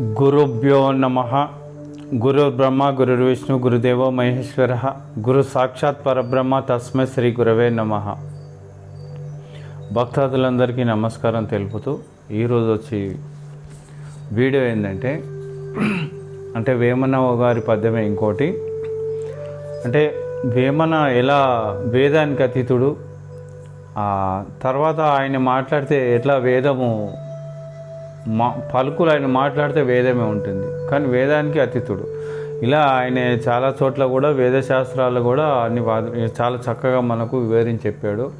గురుభ్యో నమ. గురు బ్రహ్మ గురు విష్ణు గురుదేవో మహేశ్వర గురు సాక్షాత్ పరబ్రహ్మ తస్మై శ్రీ గురవే నమ. భక్తాదులందరికీ నమస్కారం తెలుపుతూ ఈరోజు వచ్చి వీడియో ఏంటంటే అంటే వేమన గారి పద్యమే ఇంకోటి. అంటే వేమన ఎలా వేదానికి అతీతుడు? తర్వాత ఆయన మాట్లాడితే ఎట్లా వేదము మా పలుకులు ఆయన మాట్లాడితే వేదమే ఉంటుంది. కానీ వేదానికి అతీతుడు. ఇలా ఆయన చాలా చోట్ల కూడా వేదశాస్త్రాలు కూడా అన్ని వాద చాలా చక్కగా మనకు వివరించి చెప్పాడు.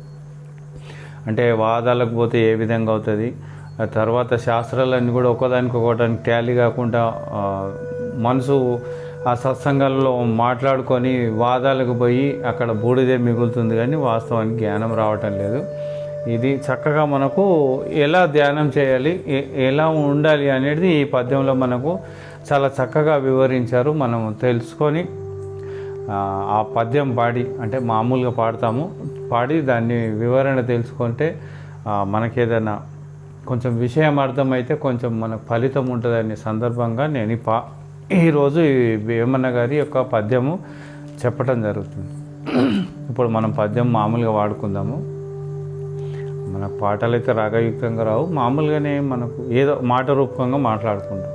అంటే వాదాలకు పోతే ఏ విధంగా అవుతుంది? ఆ తర్వాత శాస్త్రాలన్నీ కూడా ఒకదానికి ఒకటానికి ట్యాలీ కాకుండా మనసు ఆ సత్సంగాల్లో మాట్లాడుకొని వాదాలకు పోయి అక్కడ బూడిదే మిగులుతుంది కానీ వాస్తవానికి జ్ఞానం రావటం లేదు. ఇది చక్కగా మనకు ఎలా ధ్యానం చేయాలి ఎలా ఉండాలి అనేది ఈ పద్యంలో మనకు చాలా చక్కగా వివరించారు. మనం తెలుసుకొని ఆ, పద్యం పాడి అంటే మామూలుగా పాడతాము. పాడి దాన్ని వివరణ తెలుసుకుంటే మనకేదైనా కొంచెం విషయం అర్థమైతే కొంచెం మనకు ఫలితం ఉంటుందనే సందర్భంగా నేను పా ఈరోజు భీమన్న వేమన్న గారి యొక్క పద్యము చెప్పటం జరుగుతుంది. ఇప్పుడు మనం పద్యం మామూలుగా వాడుకుందాము. మన పాటలు అయితే రాగయుక్తంగా రావు. మామూలుగానే మనకు ఏదో మాట రూపంగా మాట్లాడుకుంటాం.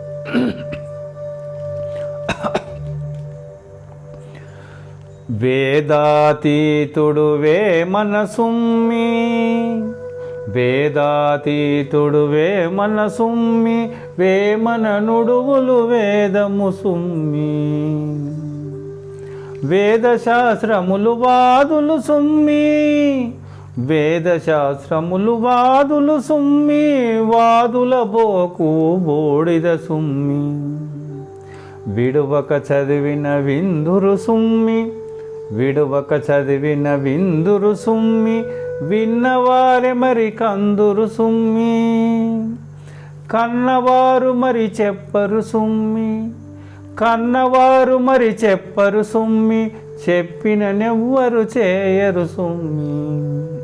వేదాతీతుడు వే మనసుమ్మి వేదాతీతుడు వే మనసుమ్మి వేమన నుడువులు వేదము సుమ్మి. వేదశాస్త్రములు వాదులు సుమ్మి వేదశాస్త్రములు వాదులు సుమ్మి వాదుల బోకు బోడిద సుమ్మి. విడువక చదివిన విందురు సుమ్మి విడువక చదివిన విందురు సుమ్మి విన్నవారె మరి కందురు సుమ్మి. కన్నవారు మరి చెప్పరు సుమ్మి కన్నవారు మరి చెప్పరు సుమ్మి చెప్పిన నెవ్వరు చేయరు సుమ్మి.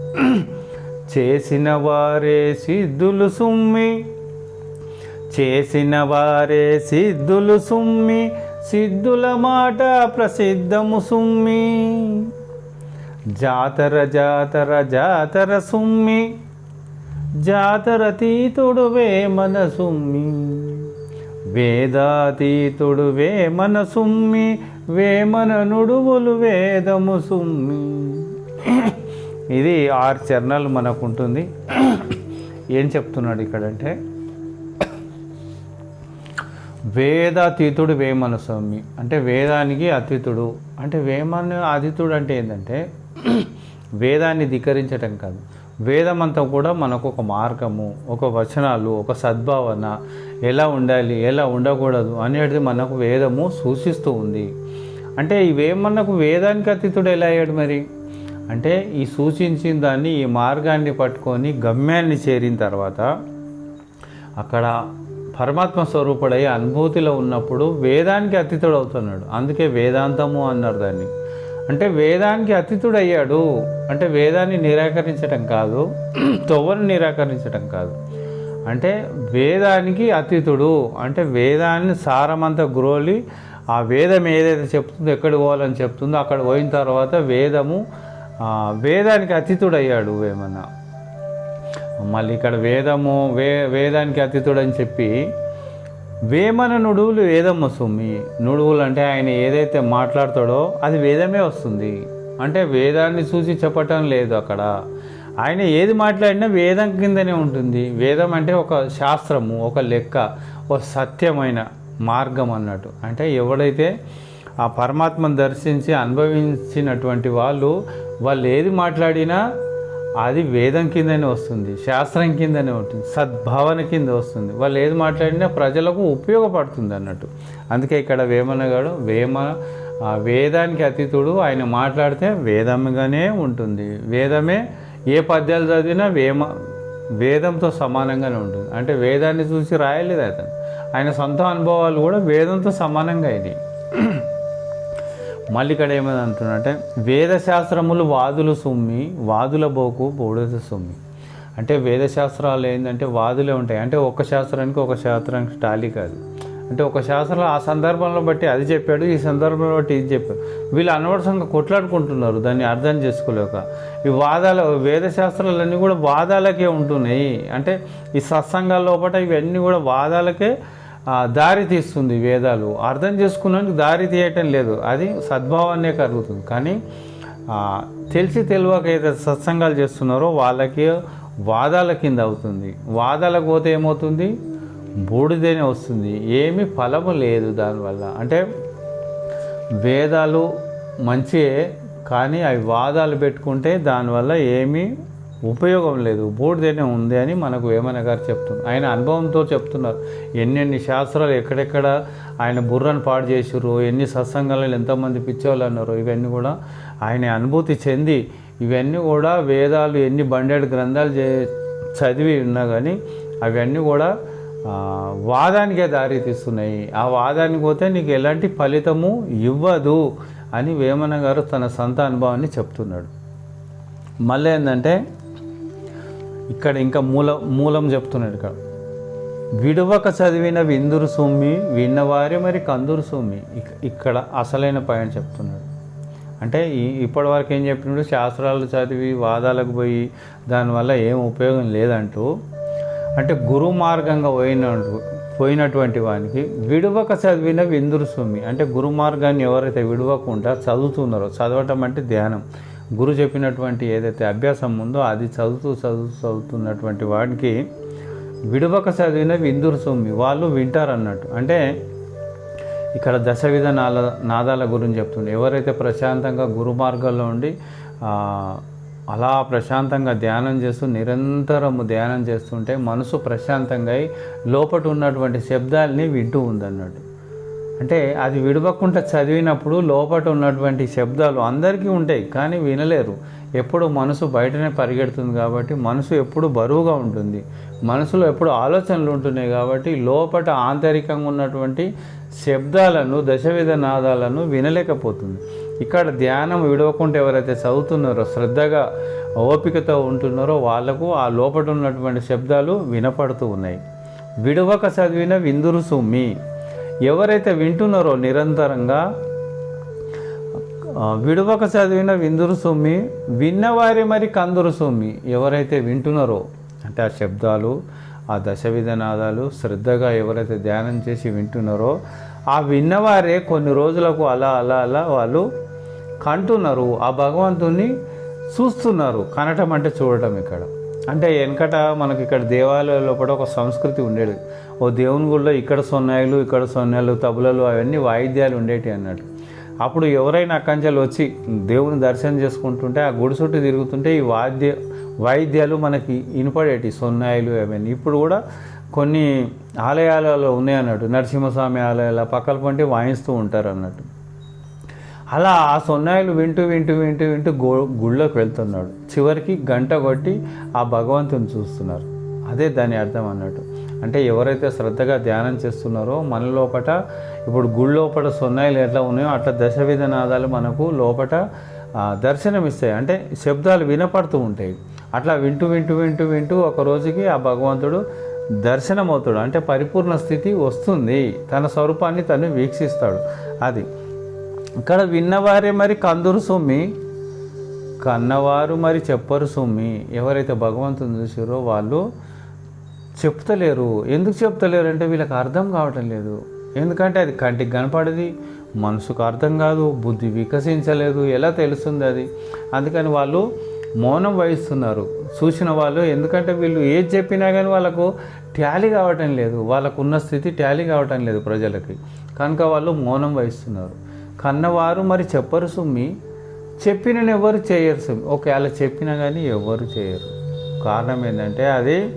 చేసిన వారే సిద్ధులు సుమ్మి. చేసిన వారే సిద్ధులు సుమ్మి. సిద్ధుల మాట ప్రసిద్ధము సుమ్మి. జాతర జాతర జాతర సుమ్మి. జాతర తీతుడు వేమన సుమ్మి. వేదాతీతుడు వేమన సుమ్మి. వేమన నుడువులు వేదము సుమ్మి. ఇది ఆరు చరణాలు మనకు ఉంటుంది ఏం చెప్తున్నాడు ఇక్కడంటే వేదాతీతుడు వేమన స్వామి. అంటే వేదానికి అతీతుడు. అంటే వేమన అతీతుడు అంటే ఏంటంటే వేదాన్ని ధిక్కరించటం కాదు. వేదం అంతా కూడా మనకు ఒక మార్గము ఒక వచనాలు ఒక సద్భావన. ఎలా ఉండాలి ఎలా ఉండకూడదు అనేది మనకు వేదము సూచిస్తూ ఉంది. అంటే ఈ వేమన్నకు వేదానికి అతీతుడు ఎలా అయ్యాడు మరి? అంటే ఈ సూచించిన దాన్ని ఈ మార్గాన్ని పట్టుకొని గమ్యాన్ని చేరిన తర్వాత అక్కడ పరమాత్మ స్వరూపుడై అనుభూతిలో ఉన్నప్పుడు వేదానికి అతిథుడు అవుతున్నాడు అందుకే వేదాంతము అన్నారు దాన్ని. అంటే వేదానికి అతిథుడు అయ్యాడు అంటే వేదాన్ని నిరాకరించటం కాదు తొవ్వను నిరాకరించటం కాదు. అంటే వేదానికి అతీతుడు అంటే వేదాన్ని సారమంతా గ్రోలి ఆ వేదం ఏదైతే చెప్తుందో ఎక్కడ పోవాలని చెప్తుందో అక్కడ పోయిన తర్వాత వేదము వేదానికి అతీతుడు అయ్యాడు మళ్ళీ ఇక్కడ వేదము వే వేదానికి అతీతుడు అని చెప్పి వేమన నుడువులు వేదమ్మ సుమ్మి నుడువులు అంటే ఆయన ఏదైతే మాట్లాడతాడో అది వేదమే వస్తుంది. అంటే వేదాన్ని చూసి చెప్పటం లేదు అక్కడ. ఆయన ఏది మాట్లాడినా వేదం కిందనే ఉంటుంది. వేదం అంటే ఒక శాస్త్రము ఒక లెక్క ఒక సత్యమైన మార్గం అన్నట్టు. అంటే ఎవడైతే ఆ పరమాత్మను దర్శించి అనుభవించినటువంటి వాళ్ళు వాళ్ళు ఏది మాట్లాడినా అది వేదం కిందనే వస్తుంది శాస్త్రం కిందనే ఉంటుంది సద్భావన కింద వస్తుంది. వాళ్ళు ఏది మాట్లాడినా ప్రజలకు ఉపయోగపడుతుంది అన్నట్టు. అందుకే ఇక్కడ వేమనగాడు వేమ వేదానికి అతీతుడు ఆయన మాట్లాడితే వేదంగానే ఉంటుంది. వేదమే ఏ పద్యాలు చదివినా వేమ వేదంతో సమానంగానే ఉంటుంది. అంటే వేదాన్ని చూసి రాయలేదు అతను. ఆయన సొంత అనుభవాలు కూడా వేదంతో సమానంగా ఇది మళ్ళీ ఇక్కడ ఏమని అంటున్నాడంటే వేదశాస్త్రములు వాదులు సుమ్మి వాదుల బోకు బోడద సుమ్మి. అంటే వేదశాస్త్రాలు ఏంటంటే వాదులే ఉంటాయి. అంటే ఒక శాస్త్రానికి ఒక శాస్త్రానికి టాలీ కాదు. అంటే ఒక శాస్త్రంలో ఆ సందర్భంలో బట్టి అది చెప్పాడు ఈ సందర్భంలో బట్టి ఇది చెప్పాడు. వీళ్ళు అనవసరంగా కొట్లాడుకుంటున్నారు దాన్ని అర్థం చేసుకోలేక. ఈ వాదాల వేదశాస్త్రాలన్నీ కూడా వాదాలకే ఉంటున్నాయి. అంటే ఈ సత్సంగాల లోపల ఇవన్నీ కూడా వాదాలకే దారి తీస్తుంది వేదాలు. అర్థం చేసుకున్నందుకు దారి తీయటం లేదు. అది సద్భావాన్నే కలుగుతుంది. కానీ తెలిసి తెలియక అయితే సత్సంగాలు చేస్తున్నారో వాళ్ళకి వాదాల కింద అవుతుంది. వాదాలకు పోతే ఏమవుతుంది? బూడిదేనే వస్తుంది. ఏమీ ఫలము లేదు దానివల్ల. అంటే వేదాలు మంచియే కానీ అవి వాదాలు పెట్టుకుంటే దానివల్ల ఏమీ ఉపయోగం లేదు బోర్డుదేనే ఉంది అని మనకు వేమన గారు చెప్తున్నారు. ఆయన అనుభవంతో చెప్తున్నారు. ఎన్నెన్ని శాస్త్రాలు ఎక్కడెక్కడ ఆయన బుర్రను పాడు చేసిర్రు ఎన్ని సత్సంగాలను ఎంతమంది పిచ్చోళ్ళు అన్నారు ఇవన్నీ కూడా ఆయన అనుభూతి చెంది ఇవన్నీ కూడా వేదాలు ఎన్ని బండేడు గ్రంథాలు చే చదివి ఉన్నా కానీ అవన్నీ కూడా వాదానికే దారి తీస్తున్నాయి ఆ వాదానికి పోతే నీకు ఎలాంటి ఫలితము ఇవ్వదు అని వేమన గారు తన సొంత అనుభవాన్ని చెప్తున్నాడు. మళ్ళీ ఏంటంటే ఇక్కడ ఇంకా మూల మూలం చెప్తున్నాడు ఇక్కడ. విడువక చదివిన విందురు సొమ్మి విన్నవారి మరి కందురు సొమ్మి. ఇక్కడ అసలైన పాయింట్ చెప్తున్నాడు. అంటే ఈ ఇప్పటివరకు ఏం చెప్పినాడు? శాస్త్రాలు చదివి వాదాలకు పోయి దానివల్ల ఏం ఉపయోగం లేదంటూ. అంటే గురు మార్గంగా పోయిన పోయినటువంటి వానికి విడువక చదివిన విందురు సొమ్మి. అంటే గురు మార్గాన్ని ఎవరైతే విడవకుండా చదువుతున్నారో చదవటం అంటే ధ్యానం. గురు చెప్పినటువంటి ఏదైతే అభ్యాసం ఉందో అది చదువుతూ చదువుతూ చదువుతున్నటువంటి వాడికి విడువక చదివిన విందురు సొమ్మి. వాళ్ళు వింటారన్నట్టు. అంటే ఇక్కడ దశవిధ నాద నాదాల గురించి చెప్తుంది. ఎవరైతే ప్రశాంతంగా గురు మార్గంలో ఉండి అలా ప్రశాంతంగా ధ్యానం చేస్తూ నిరంతరము ధ్యానం చేస్తుంటే మనసు ప్రశాంతంగా అయి లోపట ఉన్నటువంటి శబ్దాల్ని వింటూ ఉందన్నట్టు. అంటే అది విడవకుండా చదివినప్పుడు లోపల ఉన్నటువంటి శబ్దాలు అందరికీ ఉంటాయి కానీ వినలేరు. ఎప్పుడు మనసు బయటనే పరిగెడుతుంది కాబట్టి మనసు ఎప్పుడు బరువుగా ఉంటుంది. మనసులో ఎప్పుడు ఆలోచనలు ఉంటున్నాయి కాబట్టి లోపట ఆంతరికంగా ఉన్నటువంటి శబ్దాలను దశవిధ నాదాలను వినలేకపోతుంది. ఇక్కడ ధ్యానం విడవకుండా ఎవరైతే చదువుతున్నారో శ్రద్ధగా ఓపికతో ఉంటున్నారో వాళ్ళకు ఆ లోపట ఉన్నటువంటి శబ్దాలు వినపడుతూ ఉన్నాయి. విడవక చదివిన విందురు సుమ్మి ఎవరైతే వింటున్నారో నిరంతరంగా ఆ, విడవక చదివిన విందురు సొమ్మి విన్నవారి మరి కందురు సొమ్మి ఎవరైతే వింటున్నారో అంటే ఆ శబ్దాలు ఆ దశవిధనాదాలు శ్రద్ధగా ఎవరైతే ధ్యానం చేసి వింటున్నారో ఆ విన్నవారే కొన్ని రోజులకు అలా అలా అలా వాళ్ళు కంటున్నారు. ఆ భగవంతుని చూస్తున్నారు. కనటం అంటే చూడటం ఇక్కడ. అంటే వెనకట మనకి ఇక్కడ దేవాలయాల్లో కూడా ఒక సంస్కృతి ఉండేది. ఓ దేవుని గుళ్ళో ఇక్కడ సొన్నాయిలు ఇక్కడ సొన్నాయిలు తబలలు అవన్నీ వాయిద్యాలు ఉండేటి అన్నట్టు అప్పుడు ఎవరైనా అక్కంచెలు వచ్చి దేవుని దర్శనం చేసుకుంటుంటే ఆ గుడి చుట్టూ తిరుగుతుంటే ఈ వాద్య వాయిద్యాలు మనకి వినపడేటి సొన్నాయిలు అవన్నీ. ఇప్పుడు కూడా కొన్ని ఆలయాలలో ఉన్నాయి అన్నట్టు. నరసింహస్వామి ఆలయాల పక్కల పంటి వాయిస్తూ ఉంటారు అన్నట్టు. అలా ఆ సొన్నాయిలు వింటూ వింటూ వింటూ వింటూ గు గుళ్ళోకి వెళ్తున్నాడు. చివరికి గంట కొట్టి ఆ భగవంతుని చూస్తున్నారు. అదే దాని అర్థం అన్నట్టు. అంటే ఎవరైతే శ్రద్ధగా ధ్యానం చేస్తున్నారో మన లోపట ఇప్పుడు గుడి లోపల సొన్నాయిలు ఎట్లా ఉన్నాయో అట్లా దశవిధ నాదాలు మనకు లోపట దర్శనమిస్తాయి అంటే శబ్దాలు వినపడుతూ ఉంటాయి. అట్లా వింటూ వింటూ వింటూ వింటూ ఒక రోజుకి ఆ భగవంతుడు దర్శనమవుతాడు. అంటే పరిపూర్ణ స్థితి వస్తుంది. తన స్వరూపాన్ని తను వీక్షిస్తాడు. అది. ఇక్కడ విన్నవారే మరి కందురు సొమ్మి కన్నవారు మరి చెప్పరు సొమ్మి. ఎవరైతే భగవంతుని చూసారో వాళ్ళు చెప్తలేరు. ఎందుకు చెప్తలేరు అంటే వీళ్ళకి అర్థం కావటం లేదు. ఎందుకంటే అది కంటికి కనపడది మనసుకు అర్థం కాదు బుద్ధి వికసించలేదు. ఎలా తెలుస్తుంది అది? అందుకని వాళ్ళు మౌనం వహిస్తున్నారు. చూసిన వాళ్ళు ఎందుకంటే వీళ్ళు ఏది చెప్పినా కానీ వాళ్ళకు ట్యాలీ కావటం లేదు. వాళ్ళకు ఉన్న స్థితి ట్యాలీ కావటం లేదు ప్రజలకి. కనుక వాళ్ళు మౌనం వహిస్తున్నారు. కన్నవారు మరి చెప్పరు సుమ్మి. చెప్పిన ఎవరు చేయరు సుమ్మి. ఒకవేళ చెప్పినా కానీ ఎవరు చేయరు. కారణం ఏంటంటే అది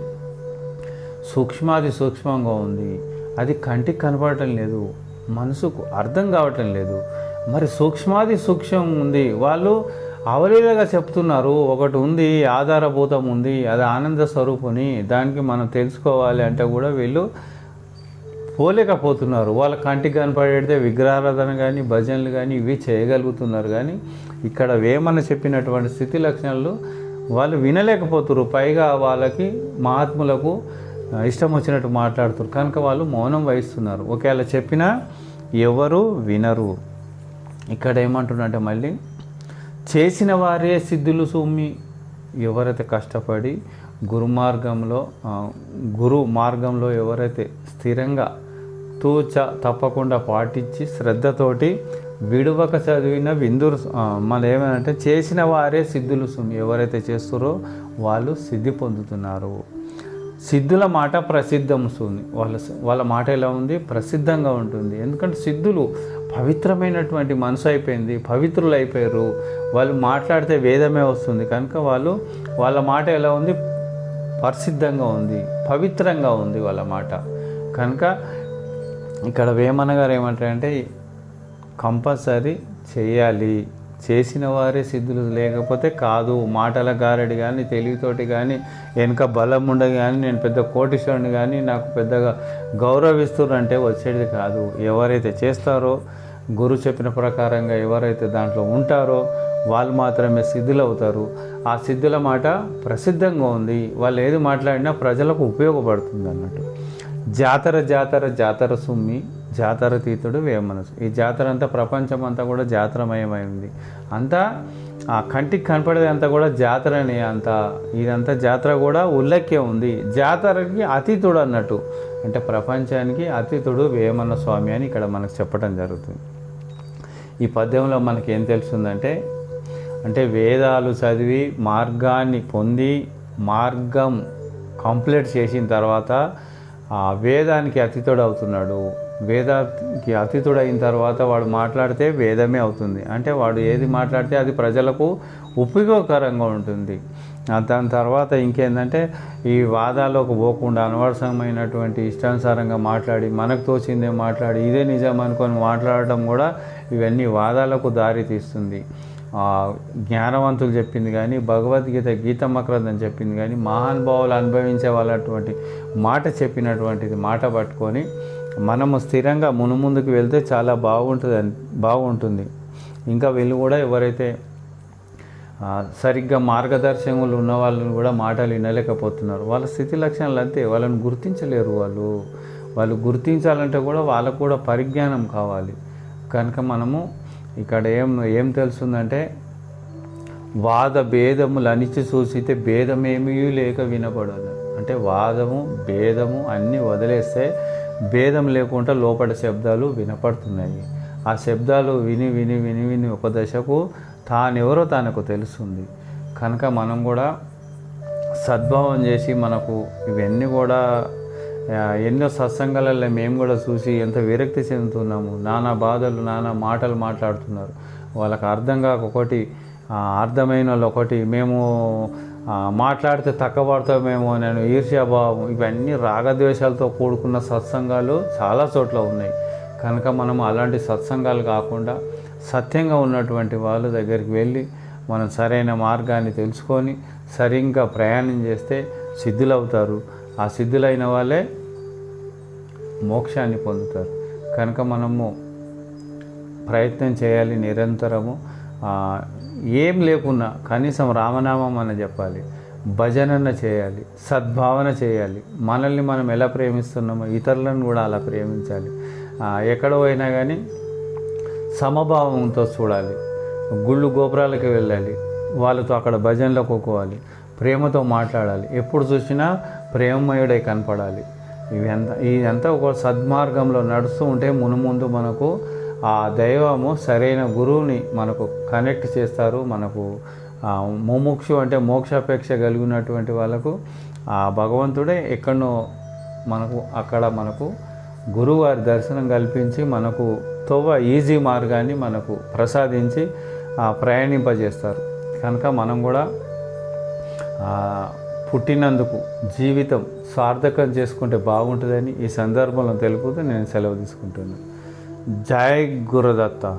సూక్ష్మాది సూక్ష్మంగా ఉంది. అది కంటికి కనపడటం లేదు. మనసుకు అర్థం కావటం లేదు. మరి సూక్ష్మాది సూక్ష్మం ఉంది. వాళ్ళు అవలీలగా చెప్తున్నారు. ఒకటి ఉంది ఆధారభూతం ఉంది అది ఆనంద స్వరూపుని దానికి మనం తెలుసుకోవాలి అంటే కూడా వీళ్ళు పోలేకపోతున్నారు. వాళ్ళ కంటికి కనపడేదే విగ్రహారాధన కానీ భజనలు కానీ ఇవి చేయగలుగుతున్నారు. కానీ ఇక్కడ వేమన చెప్పినటువంటి స్థితి లక్షణాలు వాళ్ళు వినలేకపోతున్నారు. పైగా వాళ్ళకి మహాత్ములకు ఇష్టం వచ్చినట్టు మాట్లాడుతారు కనుక వాళ్ళు మౌనం వహిస్తున్నారు. ఒకవేళ చెప్పినా ఎవరు వినరు. ఇక్కడ ఏమంటున్నంటే మళ్ళీ చేసిన వారే సిద్ధులు సూమి ఎవరైతే కష్టపడి గురు మార్గంలో గురు మార్గంలో ఎవరైతే స్థిరంగా తూచ తప్పకుండా పాటించి శ్రద్ధతోటి విడువక చదివిన విందురు ఆ, మళ్ళీ ఏమంటే చేసిన వారే సిద్ధులు సుమి ఎవరైతే చేస్తారో వాళ్ళు సిద్ధి పొందుతున్నారు. సిద్ధుల మాట ప్రసిద్ధం సూని వాళ్ళ వాళ్ళ మాట ఎలా ఉంది? ప్రసిద్ధంగా ఉంటుంది. ఎందుకంటే సిద్ధులు పవిత్రమైనటువంటి మనసు అయిపోయింది పవిత్రులు అయిపోయారు. వాళ్ళు మాట్లాడితే వేదమే వస్తుంది. కనుక వాళ్ళు వాళ్ళ మాట ఎలా ఉంది? ప్రసిద్ధంగా ఉంది పవిత్రంగా ఉంది వాళ్ళ మాట. కనుక ఇక్కడ వేమన గారు ఏమంటారంటే కంపల్సరీ చేయాలి. చేసిన వారే సిద్ధులు లేకపోతే కాదు. మాటల గారడి కానీ తెలివితోటి కానీ వెనుక బలం ఉండదు కానీ నేను పెద్ద కోటీశ్వరుని కానీ నాకు పెద్దగా గౌరవిస్తున్నంటే వచ్చేది కాదు. ఎవరైతే చేస్తారో గురు చెప్పిన ప్రకారంగా ఎవరైతే దాంట్లో ఉంటారో వాళ్ళు మాత్రమే సిద్ధులు అవుతారు ఆ సిద్ధుల మాట ప్రసిద్ధంగా ఉంది. వాళ్ళు ఏది మాట్లాడినా ప్రజలకు ఉపయోగపడుతుంది అన్నట్టు. జాతర జాతర జాతర సుమ్మి జాతర తీతుడు వేమనసు. ఈ జాతర అంతా ప్రపంచం అంతా కూడా జాతరమయమైంది. అంతా ఆ కంటికి కనపడేది అంతా కూడా జాతరని అంత. ఇదంతా జాతర కూడా ఉల్లక్కే ఉంది. జాతరకి అతీతుడు అన్నట్టు. అంటే ప్రపంచానికి అతీతుడు వేమన్న స్వామి అని ఇక్కడ మనకు చెప్పడం జరుగుతుంది. ఈ పద్యంలో మనకి ఏం తెలుస్తుందంటే అంటే వేదాలు చదివి మార్గాన్ని పొంది మార్గం కంప్లీట్ చేసిన తర్వాత ఆ వేదానికి అతీతుడు అవుతున్నాడు వేదానికి అతీతుడైన తర్వాత వాడు మాట్లాడితే వేదమే అవుతుంది. అంటే వాడు ఏది మాట్లాడితే అది ప్రజలకు ఉపయోగకరంగా ఉంటుంది. దాని తర్వాత ఇంకేందంటే ఈ వాదాలకు పోకుండా అనవసరమైనటువంటి ఇష్టానుసారంగా మాట్లాడి మనకు తోచిందే మాట్లాడి ఇదే నిజం అనుకొని మాట్లాడటం కూడా ఇవన్నీ వాదాలకు దారి తీస్తుంది. జ్ఞానవంతులు చెప్పింది కానీ భగవద్గీత గీతమ్మ గ్రంథం చెప్పింది కానీ మహానుభావులు అనుభవించే వాళ్ళటువంటి మాట చెప్పినటువంటిది మాట పట్టుకొని మనము స్థిరంగా మునుముందుకు వెళ్తే చాలా బాగుంటుంది బాగుంటుంది. ఇంకా వీళ్ళు కూడా ఎవరైతే సరిగ్గా మార్గదర్శకులు ఉన్న వాళ్ళని కూడా మాటలు వినలేకపోతున్నారు. వాళ్ళ స్థితి లక్షణాలు అంతే. వాళ్ళని గుర్తించలేరు వాళ్ళు. వాళ్ళు గుర్తించాలంటే కూడా వాళ్ళకు కూడా పరిజ్ఞానం కావాలి. కనుక మనము ఇక్కడ ఏం ఏం తెలుస్తుందంటే వాద భేదములు అనిచి చూసితే భేదమేమీ లేక వినపడదు. అంటే వాదము భేదము అన్నీ వదిలేస్తే భేదం లేకుండా లోపల శబ్దాలు వినపడుతున్నాయి. ఆ శబ్దాలు విని విని విని విని ఒక దశకు తానెవరో తనకు తెలుస్తుంది. కనుక మనం కూడా సద్భావం చేసి మనకు ఇవన్నీ కూడా ఎన్నో సత్సంగాలలో మేము కూడా చూసి ఎంత విరక్తి చెందుతున్నాము. నానా బాధలు నానా మాటలు మాట్లాడుతున్నారు. వాళ్ళకి అర్థం కాక ఒకటి అర్థమైన వాళ్ళు ఒకటి మేము మాట్లాడితే తక్కబడతామేమో నేను ఈర్ష్యాభావం ఇవన్నీ రాగద్వేషాలతో కూడుకున్న సత్సంగాలు చాలా చోట్ల ఉన్నాయి. కనుక మనం అలాంటి సత్సంగాలు కాకుండా సత్యంగా ఉన్నటువంటి వాళ్ళ దగ్గరికి వెళ్ళి మనం సరైన మార్గాన్ని తెలుసుకొని సరిగ్గా ప్రయాణం చేస్తే సిద్ధులవుతారు. ఆ సిద్ధులైన వాళ్ళే మోక్షాన్ని పొందుతారు. కనుక మనము ప్రయత్నం చేయాలి నిరంతరము. ఏం లేకున్నా కనీసం రామనామం అని చెప్పాలి. భజనన చేయాలి. సద్భావన చేయాలి. మనల్ని మనం ఎలా ప్రేమిస్తున్నామో ఇతరులను కూడా అలా ప్రేమించాలి. ఎక్కడ పోయినా కానీ సమభావంతో చూడాలి. గుళ్ళు గోపురాలకు వెళ్ళాలి. వాళ్ళతో అక్కడ భజనలో కోకోవాలి ప్రేమతో మాట్లాడాలి. ఎప్పుడు చూసినా ప్రేమమయుడై కనపడాలి. ఇవంతా ఇదంతా ఒక సద్మార్గంలో నడుస్తూ ఉంటే మునుముందు మనకు ఆ దైవము సరైన గురువుని మనకు కనెక్ట్ చేస్తారు. మనకు ముముక్షు అంటే మోక్షాపేక్ష కలిగినటువంటి వాళ్ళకు ఆ భగవంతుడే ఎక్కడో మనకు అక్కడ మనకు గురువారి దర్శనం కల్పించి మనకు తొవ్వ ఈజీ మార్గాన్ని మనకు ప్రసాదించి ప్రయాణింపజేస్తారు. కనుక మనం కూడా పుట్టినందుకు జీవితం సార్థకం చేసుకుంటే బాగుంటుందని ఈ సందర్భంలో తెలుపుతూ నేను సెలవు తీసుకుంటున్నాను. ਜੈ ਗੁਰਦਤਾ।